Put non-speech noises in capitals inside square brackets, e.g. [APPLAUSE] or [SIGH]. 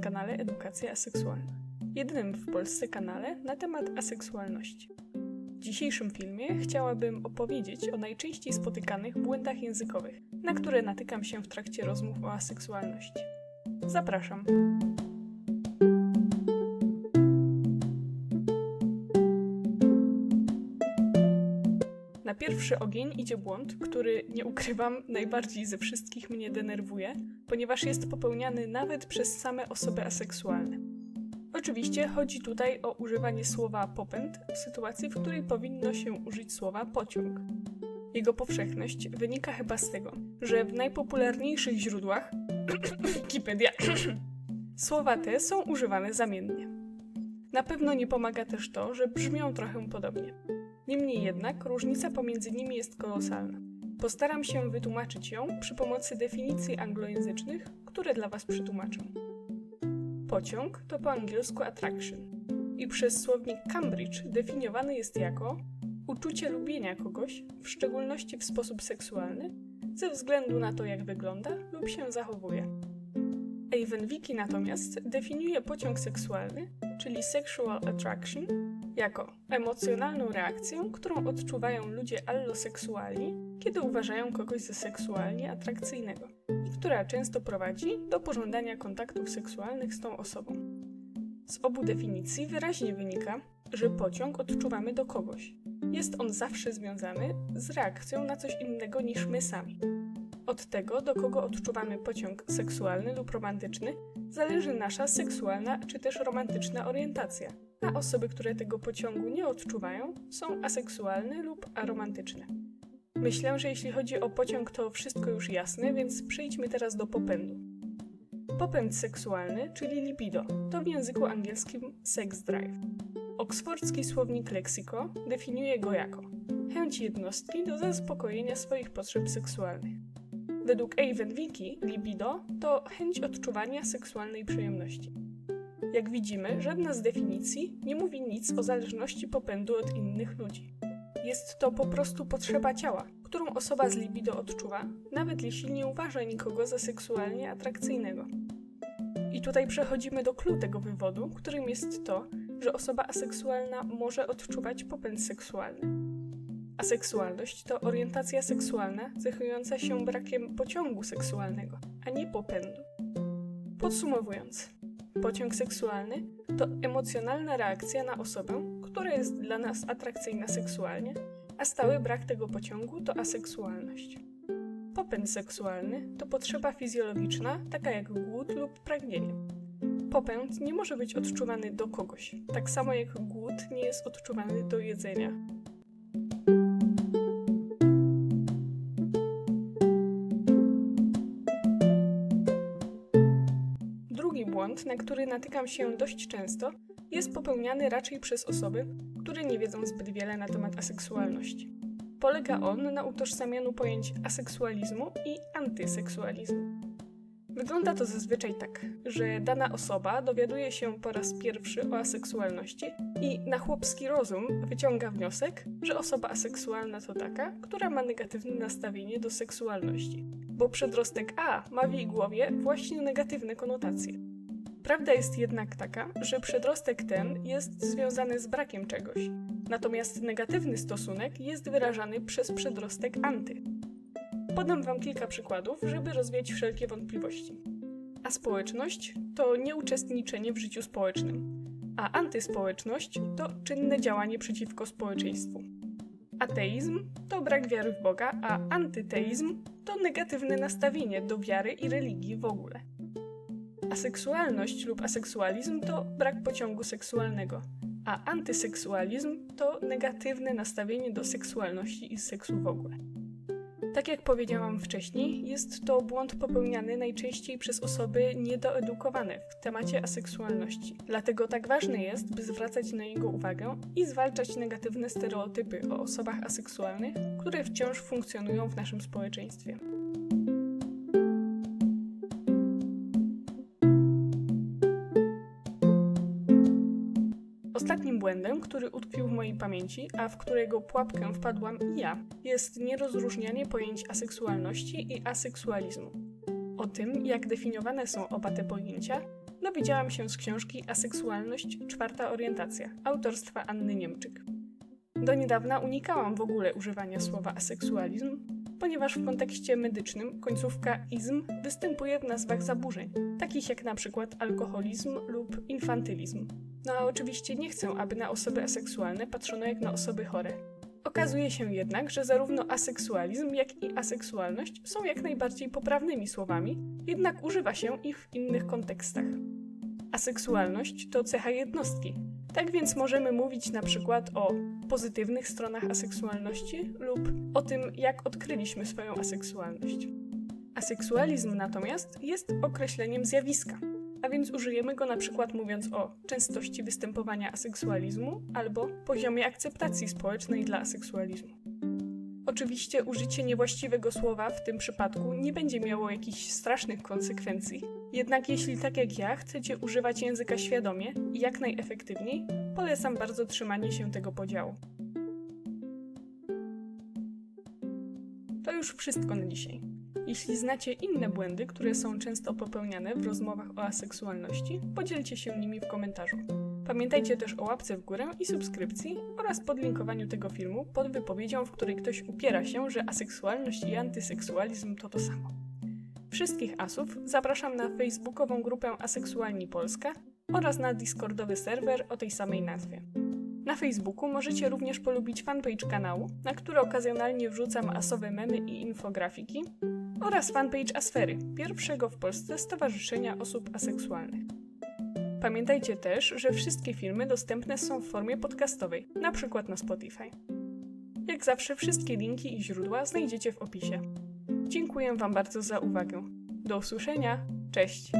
kanale Edukacja Aseksualna, jedynym w Polsce kanale na temat aseksualności. W dzisiejszym filmie chciałabym opowiedzieć o najczęściej spotykanych błędach językowych, na które natykam się w trakcie rozmów o aseksualności. Zapraszam. Pierwszy ogień idzie błąd, który, nie ukrywam, najbardziej ze wszystkich mnie denerwuje, ponieważ jest popełniany nawet przez same osoby aseksualne. Oczywiście chodzi tutaj o używanie słowa popęd w sytuacji, w której powinno się użyć słowa pociąg. Jego powszechność wynika chyba z tego, że w najpopularniejszych źródłach [COUGHS] Wikipedia [COUGHS] słowa te są używane zamiennie. Na pewno nie pomaga też to, że brzmią trochę podobnie. Niemniej jednak różnica pomiędzy nimi jest kolosalna. Postaram się wytłumaczyć ją przy pomocy definicji anglojęzycznych, które dla Was przetłumaczę. Pociąg to po angielsku attraction i przez słownik Cambridge definiowany jest jako uczucie lubienia kogoś, w szczególności w sposób seksualny, ze względu na to, jak wygląda lub się zachowuje. Avon Wiki natomiast definiuje pociąg seksualny, czyli sexual attraction, jako emocjonalną reakcję, którą odczuwają ludzie alloseksualni, kiedy uważają kogoś za seksualnie atrakcyjnego i która często prowadzi do pożądania kontaktów seksualnych z tą osobą. Z obu definicji wyraźnie wynika, że pociąg odczuwamy do kogoś. Jest on zawsze związany z reakcją na coś innego niż my sami. Od tego, do kogo odczuwamy pociąg seksualny lub romantyczny, zależy nasza seksualna czy też romantyczna orientacja a osoby, które tego pociągu nie odczuwają, są aseksualne lub aromantyczne. Myślę, że jeśli chodzi o pociąg, to wszystko już jasne, więc przejdźmy teraz do popędu. Popęd seksualny, czyli libido, to w języku angielskim sex drive. Oksfordzki słownik Lexiko definiuje go jako chęć jednostki do zaspokojenia swoich potrzeb seksualnych. Według Avon Wiki libido to chęć odczuwania seksualnej przyjemności. Jak widzimy, żadna z definicji nie mówi nic o zależności popędu od innych ludzi. Jest to po prostu potrzeba ciała, którą osoba z libido odczuwa, nawet jeśli nie uważa nikogo za seksualnie atrakcyjnego. I tutaj przechodzimy do clue tego wywodu, którym jest to, że osoba aseksualna może odczuwać popęd seksualny. Aseksualność to orientacja seksualna cechująca się brakiem pociągu seksualnego, a nie popędu. Podsumowując, Pociąg seksualny to emocjonalna reakcja na osobę, która jest dla nas atrakcyjna seksualnie, a stały brak tego pociągu to aseksualność. Popęd seksualny to potrzeba fizjologiczna, taka jak głód lub pragnienie. Popęd nie może być odczuwany do kogoś, tak samo jak głód nie jest odczuwany do jedzenia. Błąd, na który natykam się dość często, jest popełniany raczej przez osoby, które nie wiedzą zbyt wiele na temat aseksualności. Polega on na utożsamianiu pojęć aseksualizmu i antyseksualizmu. Wygląda to zazwyczaj tak, że dana osoba dowiaduje się po raz pierwszy o aseksualności i na chłopski rozum wyciąga wniosek, że osoba aseksualna to taka, która ma negatywne nastawienie do seksualności, bo przedrostek A ma w jej głowie właśnie negatywne konotacje. Prawda jest jednak taka, że przedrostek ten jest związany z brakiem czegoś, natomiast negatywny stosunek jest wyrażany przez przedrostek anty. Podam Wam kilka przykładów, żeby rozwiać wszelkie wątpliwości. A społeczność to nieuczestniczenie w życiu społecznym, a antyspołeczność to czynne działanie przeciwko społeczeństwu. Ateizm to brak wiary w Boga, a antyteizm to negatywne nastawienie do wiary i religii w ogóle. Aseksualność lub aseksualizm to brak pociągu seksualnego, a antyseksualizm to negatywne nastawienie do seksualności i seksu w ogóle. Tak jak powiedziałam wcześniej, jest to błąd popełniany najczęściej przez osoby niedoedukowane w temacie aseksualności. Dlatego tak ważne jest, by zwracać na niego uwagę i zwalczać negatywne stereotypy o osobach aseksualnych, które wciąż funkcjonują w naszym społeczeństwie. Błędem, który utkwił w mojej pamięci, a w którego pułapkę wpadłam i ja, jest nierozróżnianie pojęć aseksualności i aseksualizmu. O tym, jak definiowane są oba te pojęcia, dowiedziałam się z książki Aseksualność czwarta orientacja autorstwa Anny Niemczyk. Do niedawna unikałam w ogóle używania słowa aseksualizm, ponieważ w kontekście medycznym końcówka izm występuje w nazwach zaburzeń, takich jak na przykład alkoholizm lub infantylizm. No a oczywiście nie chcę, aby na osoby aseksualne patrzono jak na osoby chore. Okazuje się jednak, że zarówno aseksualizm, jak i aseksualność są jak najbardziej poprawnymi słowami, jednak używa się ich w innych kontekstach. Aseksualność to cecha jednostki, tak więc możemy mówić na przykład o pozytywnych stronach aseksualności lub o tym, jak odkryliśmy swoją aseksualność. Aseksualizm natomiast jest określeniem zjawiska, a więc użyjemy go na przykład mówiąc o częstości występowania aseksualizmu albo poziomie akceptacji społecznej dla aseksualizmu. Oczywiście użycie niewłaściwego słowa w tym przypadku nie będzie miało jakichś strasznych konsekwencji, jednak jeśli tak jak ja chcecie używać języka świadomie i jak najefektywniej, polecam bardzo trzymanie się tego podziału. To już wszystko na dzisiaj. Jeśli znacie inne błędy, które są często popełniane w rozmowach o aseksualności, podzielcie się nimi w komentarzu. Pamiętajcie też o łapce w górę i subskrypcji oraz podlinkowaniu tego filmu pod wypowiedzią, w której ktoś upiera się, że aseksualność i antyseksualizm to to samo. Wszystkich asów zapraszam na facebookową grupę Aseksualni Polska oraz na discordowy serwer o tej samej nazwie. Na Facebooku możecie również polubić fanpage kanału, na który okazjonalnie wrzucam asowe memy i infografiki, oraz fanpage Asfery, pierwszego w Polsce stowarzyszenia osób aseksualnych. Pamiętajcie też, że wszystkie filmy dostępne są w formie podcastowej, przykład na Spotify. Jak zawsze wszystkie linki i źródła znajdziecie w opisie. Dziękuję Wam bardzo za uwagę. Do usłyszenia. Cześć!